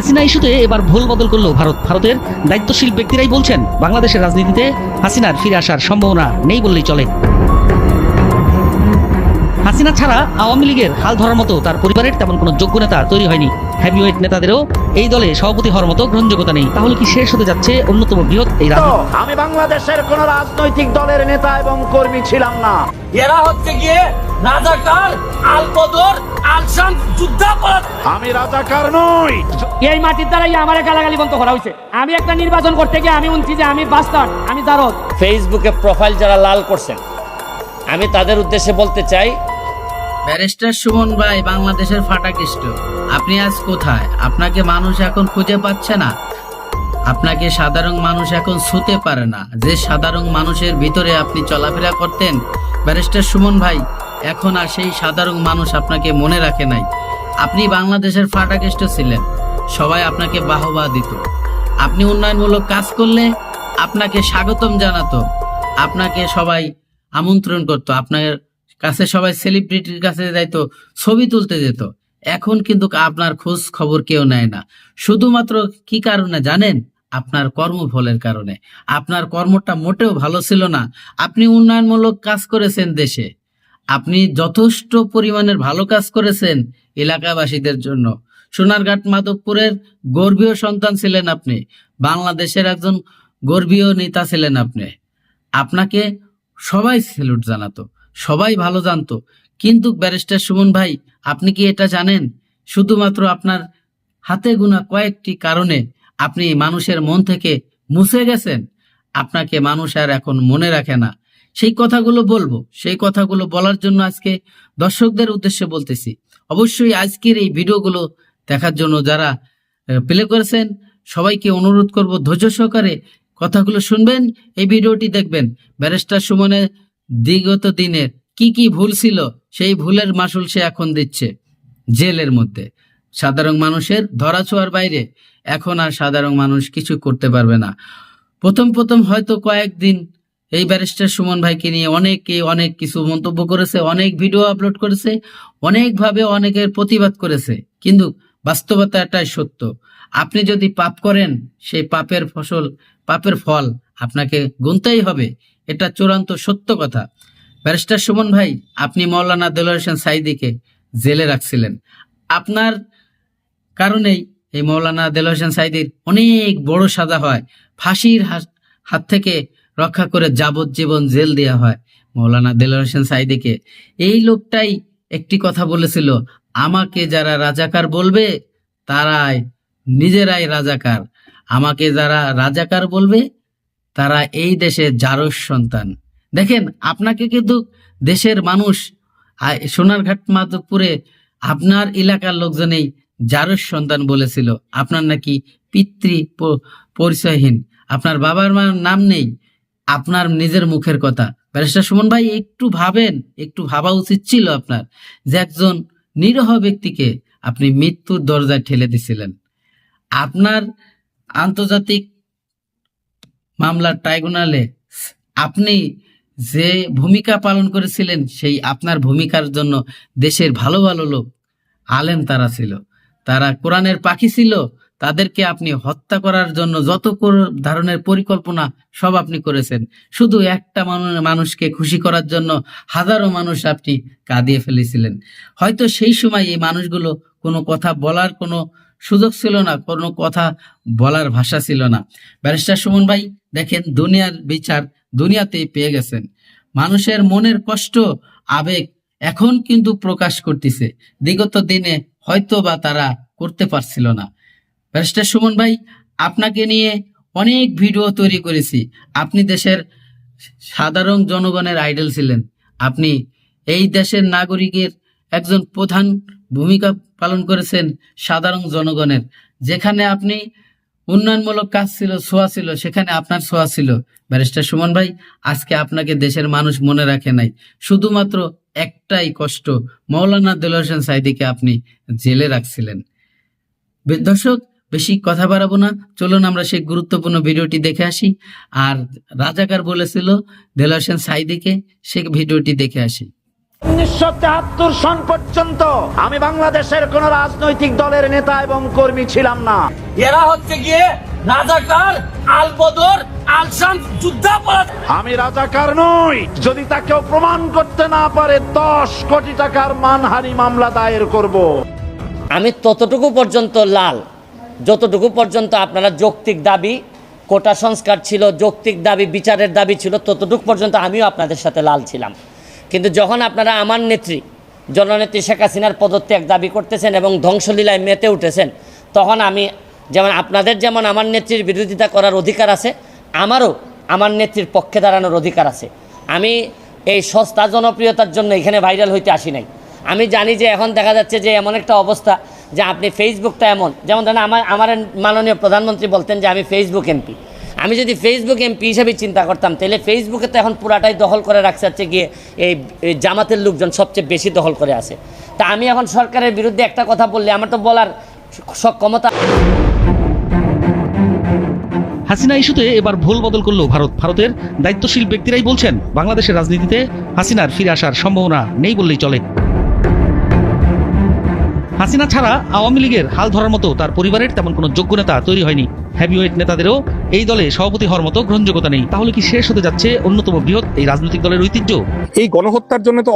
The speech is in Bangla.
হাসিনা ইস্যুতে এবার ভুল বদল করল ভারত। ভারতের দায়িত্বশীল ব্যক্তিরাই বলছেন, বাংলাদেশের রাজনীতিতে হাসিনার ফিরে আসার সম্ভাবনা নেই বললেই চলে। হাসিনা ছাড়া আওয়ামী লীগের হাল ধরার মতো তার পরিবারের তেমন কোনো যোগ্য নেতা তৈরি হয়নি। হেভিওয়েট নেতাদেরও এই দলে সভাপতি হওয়ার মতো গ্রহণযোগ্যতা নেই। তাহলে কি শেষ হতে যাচ্ছে অন্যতম বৃহৎ এই রাজনীতি? আমি বাংলাদেশের কোন রাজনৈতিক দলের নেতা এবং কর্মী ছিলাম না। এরা হচ্ছে গিয়ে রাজাকার যুদ্ধাপরাধ। আমি রাজাকার নই। এই মাটির দ্বারাই আমার গালাগালি বন্ধ করা হয়েছে। আমি একটা নির্বাচন করতে গিয়ে আমি উনছি যে আমি বাস্তার আমি জারদ ফেসবুকে প্রোফাইল যারা লাল করছেন আমি তাদের উদ্দেশ্যে বলতে চাই ব্যারিস্টার সুমন ভাই, বাংলাদেশের ফাটাকৃষ্ট। আপনি আজ কোথায়? আপনাকে মানুষ এখন খুঁজে পাচ্ছে না। আপনাকে সাধারণ মানুষ এখন ছুতে পারে না। যে সাধারণ মানুষের ভিতরে আপনি চলাফেরা করতেন, ব্যারিস্টার সুমন ভাই, এখন আর সেই সাধারণ মানুষ আপনাকে মনে রাখে নাই। আপনি বাংলাদেশের ফাটাকৃষ্ট ছিলেন। সবাই আপনাকে বাহবা দিত। আপনি উন্নয়নমূলক কাজ করলে আপনাকে স্বাগতম জানাতো। আপনাকে সবাই আমন্ত্রণ করতো। আপনার কাছে সবাই সেলিব্রিটির কাছে যাইতো, ছবি তুলতে যেত। এখন কিন্তু আপনার খোঁজ খবর কেউ নেয় না। শুধুমাত্র কি কারণে জানেন? আপনার কর্মফলের কারণে। আপনার কর্মটা মোটেও ভালো ছিল না। আপনি উন্নয়নমূলক কাজ করেছেন দেশে। আপনি যথেষ্ট পরিমাণের ভালো কাজ করেছেন এলাকাবাসীদের জন্য। সোনারঘাট মাধবপুরের গর্বীয় সন্তান ছিলেন আপনি। বাংলাদেশের একজন গর্বীয় নেতা ছিলেন আপনি। আপনাকে সবাই স্যালুট জানাতো। সবাই ভালো জানতো। কিন্তু ব্যারিস্টার সুমন ভাই, আপনি কি এটা জানেন? শুধুমাত্র আপনার হাতে গোনা কয়েকটি কারণে আপনি মানুষের মন থেকে মুছে গেছেন। আপনাকে মানুষ আর এখন মনে রাখে না। সেই কথাগুলো বলব। সেই কথাগুলো বলার জন্য আজকে দর্শকদের উদ্দেশ্যে বলতেছি, অবশ্যই আজকের এই ভিডিওগুলো দেখার জন্য যারা প্লে করেছেন, সবাইকে অনুরোধ করব ধৈর্য সহকারে কথাগুলো শুনবেন, এই ভিডিওটি দেখবেন। ব্যারিস্টার সুমনের বিগত দিনের কি কি ভুল ছিল, সেই ভুলের মাসুল সে এখন দিচ্ছে জেলের মধ্যে। সাধারণ মানুষের ধরাছোঁয়ার বাইরে এখন আর সাধারণ মানুষ কিছু করতে পারবে না। প্রথম প্রথম হয়তো কয়েকদিন এই ব্যারিস্টার সুমন ভাইকে নিয়ে অনেকে অনেক কিছু মন্তব্য করেছে, অনেক ভিডিও আপলোড করেছে, অনেকভাবে অনেকের প্রতিবাদ করেছে, কিন্তু বাস্তবতা এটাই সত্য। আপনি যদি পাপ করেন, সেই পাপের ফসল, পাপের ফল আপনাকে গুনতেই হবে। এটা চূড়ান্ত সত্য কথা। ব্যারিস্টার সুমন ভাই, আপনি মৌলানা দেলোয়ার হোসেন সাইদিকে জেলে রাখছিলেন। আপনার কারণেই এই মৌলানা দেলোয়ার হোসেন সাইদির অনেক বড় সাজা হয়। ফাঁসির হাত- থেকে রক্ষা করে যাবজ্জীবন জেল দেওয়া হয় মৌলানা দেলোয়ার হোসেন সাইদিকে এই লোকটাই একটি কথা বলেছিল, আমাকে যারা রাজাকার বলবে, তারাই নিজেরাই রাজাকার। আমাকে যারা রাজাকার বলবে তারা এই দেশে জারস সন্তান। দেখেন, আপনাকে কিন্তু দেশের মানুষ সোনারঘাট মাধবপুরে আপনার এলাকার লোকজনেই জারস সন্তান বলেছিল। আপনার নাকি পিতৃ পরিচয়হীন। আপনার বাবার মার নাম নেই, আপনার নিজের মুখের কথা। ব্যারিস্টার সুমন ভাই, একটু ভাবেন, একটু ভাবা উচিত ছিল আপনার যে একজন নিরহ ব্যক্তিকে আপনি মৃত্যুর দরজায় ঠেলে দিছিলেন। আপনার আন্তর্জাতিক মামলার ট্রাইব্যুনালে, আপনি যে ভূমিকা পালন করেছিলেন, সেই আপনার ভূমিকার জন্য দেশের ভালো ভালো লোক আলেম তারা ছিল। তারা কোরআনের পাখি ছিল, তাদেরকে আপনি হত্যা করার জন্য যত ধরনের পরিকল্পনা সব আপনি করেছেন। শুধু একটা মানু- মানুষকে খুশি করার জন্য হাজারো মানুষ আপনি কাঁদিয়ে ফেলেছিলেন। হয়তো সেই সময় এই মানুষগুলো কোনো কথা বলার কোনো সুযোগ ছিল না, কোনো কথা বলার ভাষা ছিল না। ব্যারিস্টার সুমন ভাই, দেখেন দুনিয়ার বিচার দুনিয়াতেই পেয়ে গেছেন। মানুষের মনের কষ্ট, আবেগ এখন কিন্তু প্রকাশ করতেছে। বিগত দিনে হয়তো বা তারা করতে পারছিল না। ব্যারিস্টার সুমন ভাই, আপনাকে নিয়ে অনেক ভিডিও তৈরি করেছি। আপনি দেশের সাধারণ জনগণের আইডল ছিলেন। আপনি এই দেশের নাগরিকের একজন প্রধান ভূমিকা পালন করেছেন সাধারণ জনগণের। যেখানে আপনি উন্নয়নমূলক কাজ ছিল, ছোঁয়া ছিল, সেখানে আপনার ছোঁয়া ছিল। ব্যারিস্টার সুমন ভাই, আজকে আপনাকে দেশের মানুষ মনে রাখে নাই। শুধুমাত্র একটাই কষ্ট, মৌলানা দেলোয়ার হোসেন সাইদিকে আপনি জেলে রাখছিলেন। দর্শক, বেশি কথা বাড়াবো না। চলুন আমরা সেই গুরুত্বপূর্ণ ভিডিওটি দেখে আসি। আর রাজাকার বলেছিল, দেলোয়ার হোসেন সাইদিকে সে ভিডিওটি দেখে আসি। উনিশশো তেহাত্তর সন পর্যন্ত আমি বাংলাদেশের কোন রাজনৈতিক দলের নেতা এবং কর্মী ছিলাম না। এরা হচ্ছে গিয়ে রাজাকার আল বদর আল যুদ্ধাপরাধ। আমি রাজাকার নই। যদি তাকে প্রমাণ করতে না পারে দশ কোটি টাকার মানহানি মামলা দায়ের করব। আমি ততটুকু পর্যন্ত লাল। যতটুকু পর্যন্ত আপনারা যৌক্তিক দাবি কোটা সংস্কার ছিল যৌক্তিক দাবি বিচারের দাবি ছিল ততটুকু পর্যন্ত আমিও আপনাদের সাথে লাল ছিলাম। কিন্তু যখন আপনারা আমার নেত্রী, জননেত্রী শেখ হাসিনার পদত্যাগ দাবি করতেছেন এবং ধ্বংসলীলায় মেতে উঠেছেন, তখন আমি যেমন আপনাদের যেমন আমার নেত্রীর বিরোধিতা করার অধিকার আছে, আমারও আমার নেত্রীর পক্ষে দাঁড়ানোর অধিকার আছে। আমি এই সস্তা জনপ্রিয়তার জন্য এখানে ভাইরাল হইতে আসি নাই। আমি জানি যে এখন দেখা যাচ্ছে যে এমন একটা অবস্থা যে আপনি ফেসবুকটা এমন। যেমন ধরেন আমার আমার মাননীয় প্রধানমন্ত্রী বলতেন যে আমি ফেসবুক এমপি আমি যদি ফেসবুক এমপি হিসেবে চিন্তা করতাম, তাহলে ফেসবুকে তো এখন পুরাটাই দখল করে রাখছে হচ্ছে গিয়ে এই জামাতের লোকজন সবচেয়ে বেশি দখল করে আছে। তা আমি এখন সরকারের বিরুদ্ধে একটা কথা বললে আমার তো বলার সক্ষমতা হাসিনা ইস্যুতে এবার ভুল বদল করল ভারত। ভারতের দায়িত্বশীল ব্যক্তিরাই বলছেন, বাংলাদেশের রাজনীতিতে হাসিনার ফিরে আসার সম্ভাবনা নেই বললেই চলে। হাসিনা ছাড়া আওয়ামী লীগের হাল ধরার মতো তার পরিবারের তেমন কোনো যোগ্য নেতা তৈরি হয়নি। হ্যাভিওয়েট নেতাদেরও এই দলে সভাপতি হওয়ার মতো গ্রহণযোগ্যতা নেই। তাহলে কি শেষ হতে যাচ্ছে অন্যতম বৃহৎ এই রাজনৈতিক দলের ঐতিহ্য? এই গণহত্যার জন্য তো